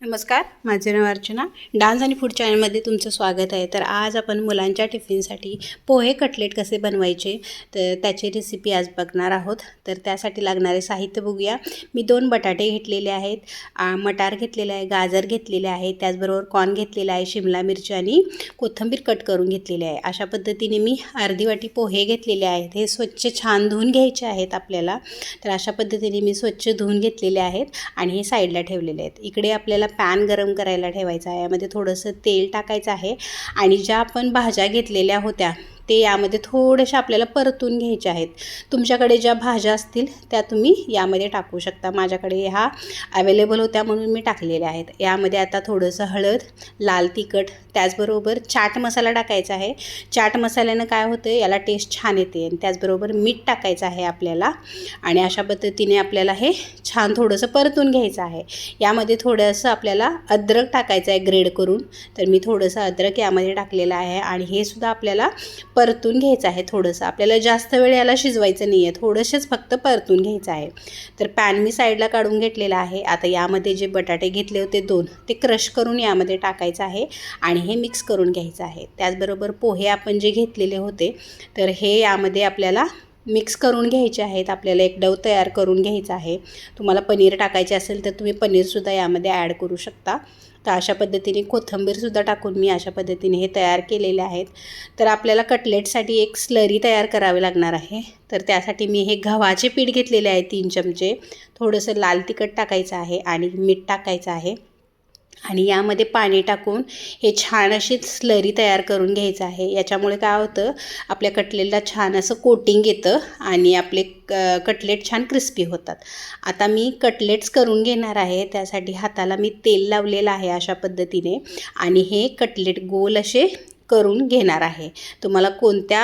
नमस्कार माझे नाव अर्चना. डान्स आणि फूड चॅनलमध्ये तुमचं स्वागत आहे. तर आज आपण मुलांच्या टिफिनसाठी पोहे कटलेट कसे बनवायचे तर त्याची रेसिपी आज बघणार आहोत. तर त्यासाठी लागणारे साहित्य बघूया. मी दोन बटाटे घेतलेले आहेत मटार घेतलेले आहे गाजर घेतलेले आहे त्याचबरोबर कॉर्न घेतलेला आहे शिमला मिरची आणि कोथिंबीर कट करून घेतलेली आहे. अशा पद्धतीने मी अर्धी वाटी पोहे घेतलेले आहेत. हे स्वच्छ छान धुवून घ्यायचे आहेत आपल्याला. तर अशा पद्धतीने मी स्वच्छ धुवून घेतलेले आहेत आणि हे साईडला ठेवलेले आहेत. इकडे आपल्याला पॅन गरम करायला ठेवायचा आहे. यामध्ये थोडंसं तेल टाकायचं आहे. आणि ज्या आपण भाज्या घेतलेल्या होत्या ते यामध्ये थोडंशा आपल्याला परतून घ्यायच्या आहेत. तुमच्याकडे ज्या भाज्या असतील त्या तुम्ही यामध्ये टाकू शकता. माझ्याकडे ह्या अवेलेबल होत्या म्हणून मी टाकलेल्या आहेत. यामध्ये आता थोडंसं हळद लाल तिखट त्याचबरोबर चाट मसाला टाकायचा आहे. चाट मसाल्यानं काय होतं याला टेस्ट छान येते आणि त्याचबरोबर मीठ टाकायचं आहे आपल्याला आणि अशा पद्धतीने आपल्याला हे छान थोडंसं परतून घ्यायचं आहे. यामध्ये थोडंसं आपल्याला अद्रक टाकायचं आहे ग्रेड करून. तर मी थोडंसं अद्रक यामध्ये टाकलेलं आहे आणि हे सुद्धा आपल्याला परतून घ्यायचं आहे थोडंसं. आपल्याला जास्त वेळ याला शिजवायचं नाही आहे थोडंसंच फक्त परतून घ्यायचं आहे. तर पॅन मी साईडला काढून घेतलेला आहे. आता यामध्ये जे बटाटे घेतले होते दोन ते क्रश करून यामध्ये टाकायचं आहे आणि हे मिक्स करून घ्यायचं आहे. त्याचबरोबर पोहे आपण जे घेतलेले होते तर हे यामध्ये आपल्याला मिक्स करून घ्यायचे आहेत. आपल्याला एक डव तयार करून घ्यायचा आहे. तुम्हाला पनीर टाकायचे असेल तर तुम्ही पनीरसुद्धा यामध्ये ॲड करू शकता. तर अशा पद्धतीने कोथिंबीरसुद्धा टाकून मी अशा पद्धतीने हे तयार केलेले आहेत. तर आपल्याला कटलेटसाठी एक स्लरी तयार करावी लागणार आहे. तर त्यासाठी मी हे गव्हाचे पीठ घेतलेले आहे तीन चमचे. थोडंसं लाल तिखट टाकायचं आहे आणि मीठ टाकायचं आहे. आणि यामध्ये पाणी टाकून हे छान अशी स्लरी तयार करून घ्यायचं आहे. याच्यामुळे काय होतं आपल्या कटलेटला छान असं कोटिंग येतं आणि आपले क कटलेट छान क्रिस्पी होतात. आता मी कटलेट्स करून घेणार आहे त्यासाठी हाताला मी तेल लावलेलं आहे अशा पद्धतीने. आणि हे कटलेट गोल असे करून घेणार आहे. तुम्हाला कोणत्या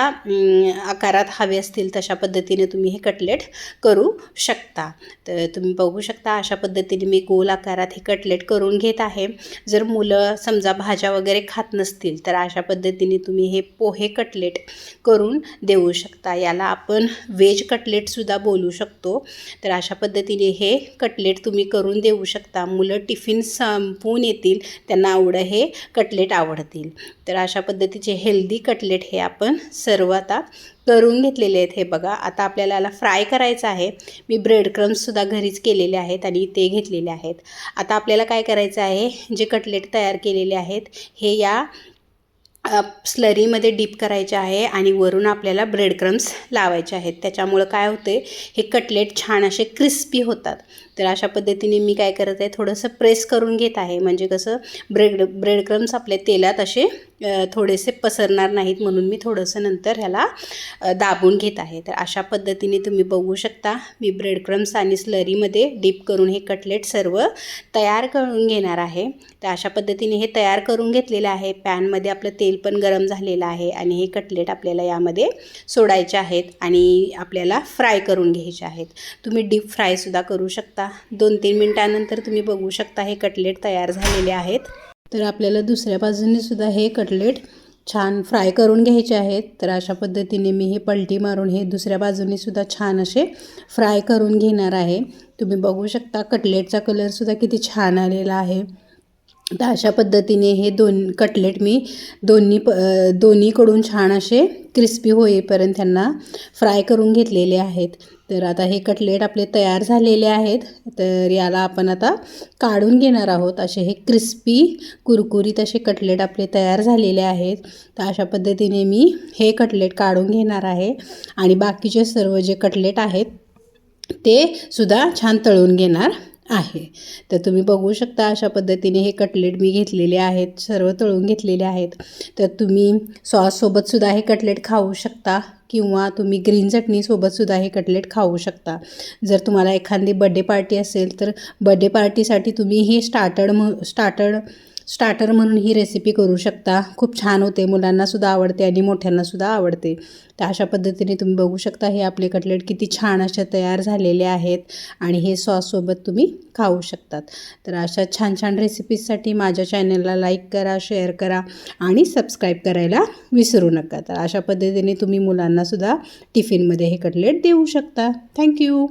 आकारात हवे असतील तशा पद्धतीने तुम्ही हे कटलेट करू शकता. तर तुम्ही बघू शकता अशा पद्धतीने मी गोल आकारात हे कटलेट करून घेत आहे. जर मुलं समजा भाज्या वगैरे खात नसतील तर अशा पद्धतीने तुम्ही हे पोहे कटलेट करून देऊ शकता. याला आपण व्हेज कटलेटसुद्धा बोलू शकतो. तर अशा पद्धतीने हे कटलेट तुम्ही करून देऊ शकता. मुलं टिफिन संपवून येतील त्यांना आवडं हे कटलेट आवडतील. तर अशा पद्धतीचे हेल्दी कटलेट हे आपण सर्व आता करून घेतलेले आहेत. हे बघा आता आपल्याला याला फ्राय करायचं आहे. मी ब्रेड क्रम्ससुद्धा घरीच केलेले आहेत आणि ते घेतलेले आहेत. आता आपल्याला काय करायचं आहे? जे कटलेट तयार केलेले आहेत हे या स्लरीमध्ये डीप करायचे आहे आणि वरून आपल्याला ब्रेड क्रम्स लावायचे आहेत. त्याच्यामुळं काय होते हे कटलेट छान असे क्रिस्पी होतात. तर अशा पद्धतीने मी काय करत आहे? थोडंसं प्रेस करून घेत आहे. म्हणजे कसं? ब्रेड ब्रेड क्रम्स आपल्या तेलात असे थोडेसे पसरणार नाहीत म्हणून मी थोडंसं नंतर ह्याला दाबून घेत आहे. तर अशा पद्धतीने तुम्ही बघू शकता मी ब्रेड क्रम्स आणि स्लरीमध्ये डीप करून हे कटलेट सर्व तयार करून घेणार आहे. तर अशा पद्धतीने हे तयार करून घेतलेलं आहे. पॅनमध्ये आपलं तेल पण गरम झालेलं आहे आणि हे कटलेट आपल्याला यामध्ये सोडायचे आहेत आणि आपल्याला फ्राय करून घ्यायचे आहेत. तुम्ही डीप फ्रायसुद्धा करू शकता. दोन तीन मिनटानंतर तुम्ही बघू शकता हे कटलेट तयार झालेले आहेत. तर आपल्याला दुसऱ्या बाजूने सुद्धा हे कटलेट छान फ्राय करून घ्यायचे आहेत. तर अशा पद्धतीने मी हे पलटी मारून हे दुसऱ्या बाजूने सुद्धा छान असे फ्राय करून घेणार आहे. तुम्ही बघू शकता कटलेटचा कलरसुद्धा किती छान आलेला आहे. तर अशा पद्धतीने हे दोन कटलेट मी दोन्ही प दोन्हीकडून छान असे क्रिस्पी होईपर्यंत त्यांना फ्राय करून घेतलेले आहेत. तर आता हे कटलेट आपले तयार झालेले आहेत. तर याला आपण आता काढून घेणार आहोत. असे हे क्रिस्पी कुरकुरीत असे कटलेट आपले तयार झालेले आहेत. तर अशा पद्धतीने मी हे कटलेट काढून घेणार आहे. आणि बाकीचे सर्व जे कटलेट आहेत ते सुद्धा छान तळून घेणार. आहे. तर तुम्ही बघू शकता अशा पद्धतीने हे कटलेट मी घेतलेले आहेत सर्व तळून घेतलेले आहेत. तर तुम्ही सॉससोबतसुद्धा हे कटलेट खाऊ शकता किंवा तुम्ही ग्रीन चटणीसोबतसुद्धा हे कटलेट खाऊ शकता. जर तुम्हाला एखादी बड्डे पार्टी असेल तर बड्डे पार्टीसाठी तुम्ही हे स्टार्टड म स्टार्टड स्टार्टर म्हणून ही रेसिपी करू शकता. खूप छान होते. मुलांनासुद्धा आवडते आणि मोठ्यांनासुद्धा आवडते. तर अशा पद्धतीने तुम्ही बघू शकता हे आपले कटलेट किती छान अशा तयार झालेले आहेत आणि हे सॉससोबत तुम्ही खाऊ शकतात. तर अशा छान छान रेसिपीजसाठी माझ्या चॅनलला लाईक करा शेअर करा आणि सबस्क्राईब करायला विसरू नका. तर अशा पद्धतीने तुम्ही मुलांनासुद्धा टिफिनमध्ये हे कटलेट देऊ शकता. थँक्यू